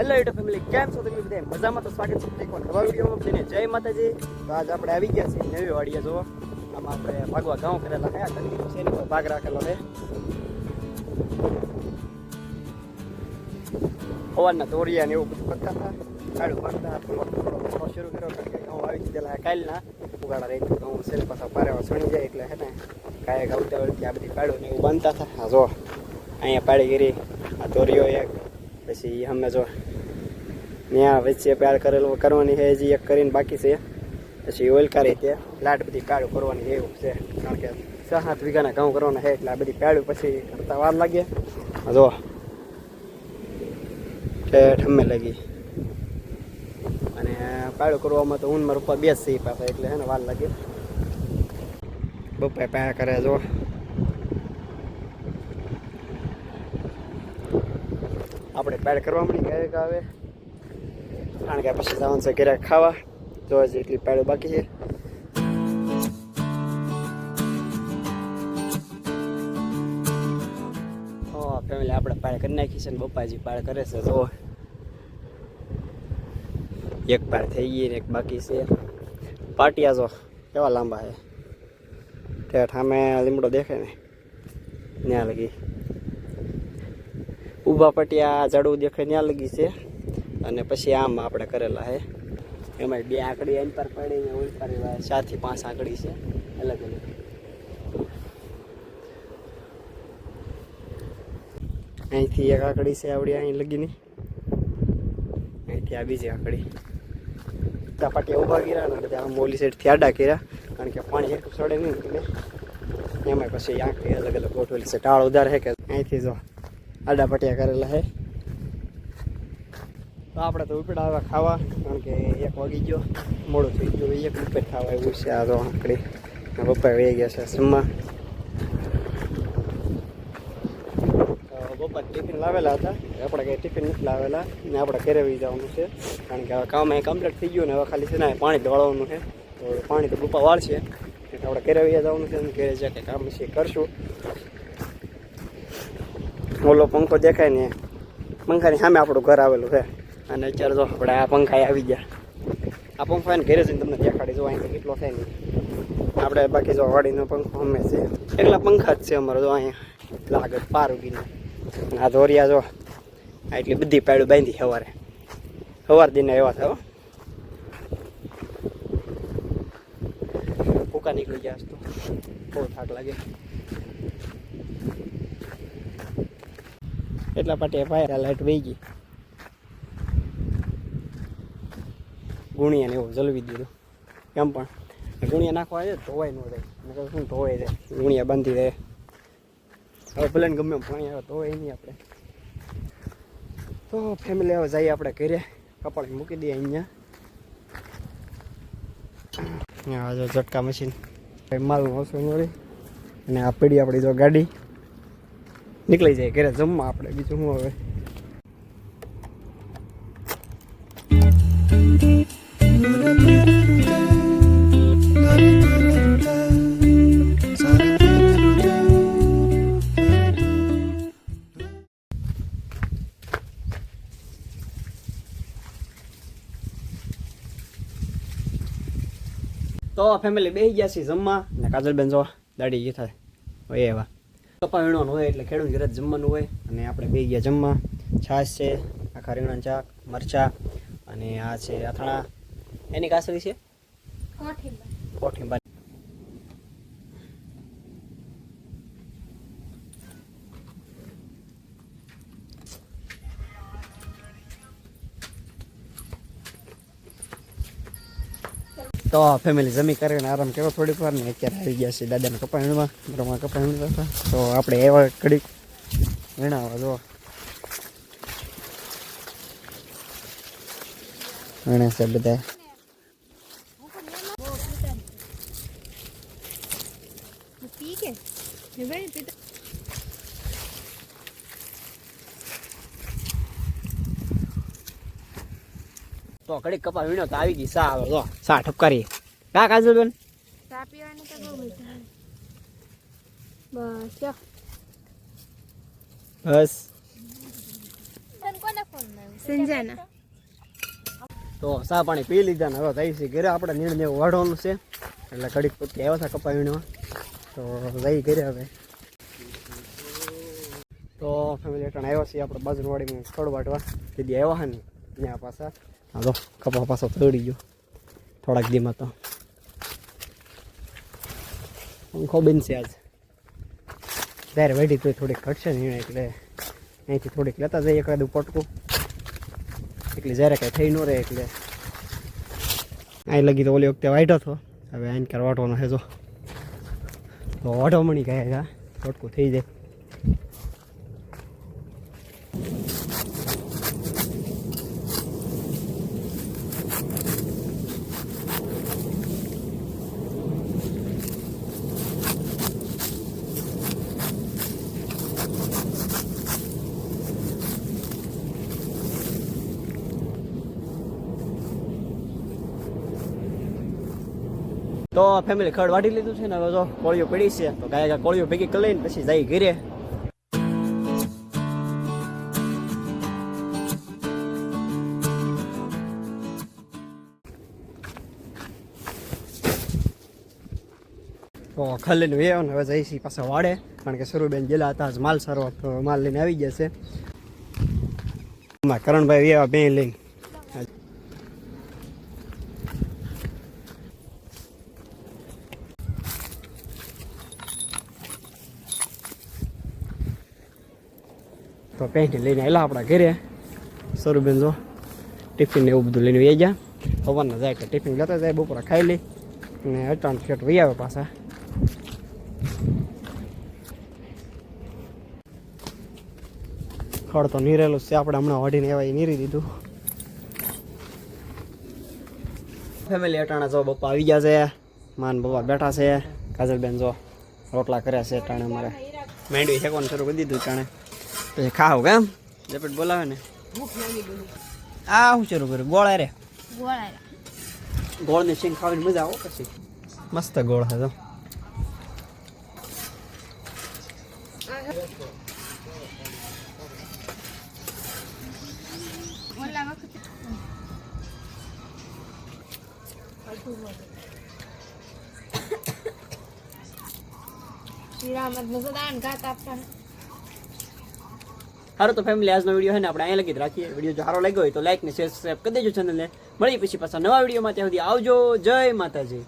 Hello YouTube family કેમ છો તમે બધા મજામાં તો સ્વાગત છે એક નવા વિડીયોમાં બધાને જય માતાજી. તો આજ આપણે આવી ગયા છીએ નવી વાડીએ, જુઓ. આમાં આપણે ભાગવા ગાઉં કરેલા કયા કરી છે ને ભાગ રાખેલો છે સવારના દોરિયા ને એવું બધું કરતા હતા. કાળું પાડતા થોડો શરૂ કર્યો કારણ કે ઘઉં આવી દીધેલા કાલના ઉગાડા રહી ઘઉં છે પાછા પારેવા સણી જાય એટલે હે ને કાંઈ વળતી આ બધી કાળું ને એવું બાંધતા હતા. હા જો અહીંયા પાડી ગીરી આ દોરીઓ એક પછી અમે જો ત્યાં વચ્ચે પ્યાર કરેલું કરવાની છે, હજી એક કરીને બાકી છે. પછી ઓલકારી તે લાટ બધી પ્યાળું કરવાની એવું છે. કારણ કે છ સાત વીઘાના ઘઉં કરવાના છે, એટલે આ બધી પ્યાળું પછી કરતા વાર લાગે. જો ઠેઠ અમે લાગી. અને પાળું કરવામાં તો ઊનમાં રૂપા બેસી પાસે, એટલે હે ને વાર લાગે. બપા પાયા કરે જો. આપણે પેડ કરવા મળી ક્યારેક આવે. કારણ કે પછી જવાનું છે ક્યારેક ખાવા. જોવા હજી એટલી બાકી છે. ફેમિલી આપણે પાળ કરી નાખી છે ને બપ્પાજી પાળ કરે છે તો એક પાળ થઈ ગઈ ને એક બાકી છે. પાટિયા જો, કેવા લાંબા છે. ઠેઠ સામે લીમડો દેખે ને. ત્યાં લગી. ઊભા પટિયા ઝાડવું દેખાય ત્યાં લગી છે. અને પછી આમ આપણે કરેલા છે એમાં બે આંકડી એન પર પડી ને ઓલ પર ચારથી પાંચ આંકડી છે. અલગ અલગ. અહીંથી એક આંકડી છે આવડી અહીં લગીની. અહીંથી આ બીજી આંકડી બધા પાટિયા ઊભા કર્યા ને બધા મોલી સાઈડથી આડા કર્યા. કારણ કે પાણી એક સડે નહીં. એટલે એમાં પછી આંકડી અલગ અલગ ગોઠવેલી છે. ટાળ ઉધાર છે કે? અહીંથી જો. આડા પટિયા કરેલા છે. તો આપણે તો ઉપડા આવે ખાવા, કારણ કે એક વાગી ગયો. મોડું થઈ ગયું. એક ઉપર ખાવા એવું છે આ તો આંકડી પપ્પા વહી ગયા છે જમવા. બપોર ટિફિન લાવેલા હતા. આપણે કંઈ ટિફિન નથી લાવેલા. ને આપણે ઘરે વહી જવાનું છે. કારણ કે હવે કામ અહીં કમ્પ્લીટ થઈ ગયું ને હવે ખાલી છે ને પાણી દોડવાનું છે. તો પાણી તો બપા વાળશે. એટલે આપણે ઘરે વહી જવાનું છે અને ઘરે કામ છે કરશું. ઓલો પંખો દેખાય ને, પંખાની સામે આપણું ઘર આવેલું છે. અને અત્યારે જો આપણે આ પંખા આવી ગયા. આ પંખો એને ઘરે જઈને તમને દેખાડી જો અહીંયા કેટલો થાય નહીં. આપણે બાકી જો વાડીનો પંખો અમે છે. એકલા પંખા જ છે અમારો જો અહીંયા. લાગે પાર ઉગીને. આ ધોરિયા જો, આ એટલી બધી પાડું બાંધી સવારે. સવાર દિને એવા થાય હો. નીકળી ગયા તો. બહુ થાક લાગે. એટલા માટે ફાયર લાઈટ વહી ગઈ. ગુણિયાને એવું જલવી દીધું. એમ પણ. ગુણિયા નાખવા છે ધોવાય ન રહે. નકર શું ધોવાય જાય ગુણિયા બાંધી રહે. હવે ભલે ગમે પાણી આવે ધોવાય નહીં આપણે. તો ફેમિલી હવે જઈએ આપણે ઘરે. કપાળ મૂકી દઈએ અહીંયા. અહીંયા જો ઝટકા મશીન. માલ ઓછો મળી અને આ પીડી આપણી જો ગાડી. નીકળી જાય, ઘરે જમવા આપણે. બીજું શું હવે? તો ફેમિલી બેસી ગયા છે જમવા. ને કાજલબેન જો દાડી ગઈ થાય. એ એવા. કપા વીણવાનું હોય એટલે ખેડૂત ઘરે જમવાનું હોય. અને આપણે બે ગયા જમવા. છાશ છે આખા રીંગણા ચાક મરચા અને આ છે અથાણા. એની કાસરી છે? કોઠીંબા તો ફેમિલી જમી કરીને આરામ કર્યો થોડીક વાર ને અત્યારે આવી ગયા છે દાદાને કપાણીમાં મારા કપાણી હતા. તો આપણે એવા ઘડીક વીણાવા જો વીણે છે બધા. પી કે? તો ઘડીક કપા વીણો તો આવી ગઈ સા આવે જો. સા ઠપકારી. કા કાજલ બેન? ચા પીવાની તો બહુ મજા બસ લ્યો. બસ. તને કોને ફોન માર્યો? સંજાના તો સા પાણી પી લીધા ને હવે થઈ છે ઘરે. આપણે નિર્ણય વાઢવાનું છે. એટલે ઘડીક પછી આવ્યા હતા કપા વીણવા. તો જઈ ઘરે હવે. તો ફેમિલી રિટર્ન આવ્યા છીએ આપણે બાજુ વાડીમાં સ્થળ વાટવા કીધી આવ્યા હા ને ત્યાં પાછા. હા તો કપા પાછો તળી ગયો થોડાક દીમાં તો પંખો બનશે આજ ત્યારે વેઢી તો થોડીક ઘટશે ને એટલે અહીંથી થોડીક લેતા જઈએ એકાદું પટકું એટલે જ્યારે કાંઈ થઈ ન રહે એટલે અહીં લગી તો ઓલી વખતે વાઢ્યો હતો હવે આઈને ક્યારે વાટવાનો છે જો તો વાઢો મણી હા પટકું થઈ જાય તો ફેમિલી ખડ વાટી લીધું છે ને હવે જો કોળીઓ પડી છે, તો ગાય કોળીઓ ભેગી કરી લઈને પછી જઈ ઘરે. તો ખલીને વેવ ને હવે જઈશી પાછા વાડે, કારણ કે સરુબેન ગયેલા હતા માલ સારો, માલ લઈને આવી ગયા છે. કરણભાઈ વેવા બે લઈને. તો પેન્ટી લઈને આવેલા આપણા ઘરે. સરુબેન જો, ટિફિન એવું બધું લઈને વહી ગયા. સવારના જાય કે ટિફિન લેતા જાય, બપોરે ખાઈ લઈ અને અટાણ ફેટ વહી આવે પાછા. ખડ તો નીરેલું છે, આપણે હમણાં વાઢીને એવા નીરી દીધું. ફેમિલી અટાણા જો બપ્પા આવી ગયા છે. માન પપ્પા બેઠા છે. કાજલબેન જો રોટલા કર્યા છે અટાણે અમારે. મેંડવી શેકવાનું શરૂ કરી દીધું અટાણે. પછી ખાવ કેમ ઝપેટ બોલાવે ને. આ શું શરૂ કર્યું? ગોળા રે ગોળ ગોળની શીંગ ખાવાની મજા આવો પછી? મસ્ત ગોળ હતો શ્રીરામ જ મજેદાર ગાત આપતા સારું તો ફેમિલી આજનો વીડિયો હે ને આપણે અહીંયા લગી જ રાખીએ. વીડિયો જો સારો લાગ્યો હોય તો લાઈક ને શેર સબસ્ક્રાઈબ કરી દેજો ચેનલને મળી પછી પાછા નવા વિડીયોમાં ત્યાં સુધી આવજો. જય માતાજી.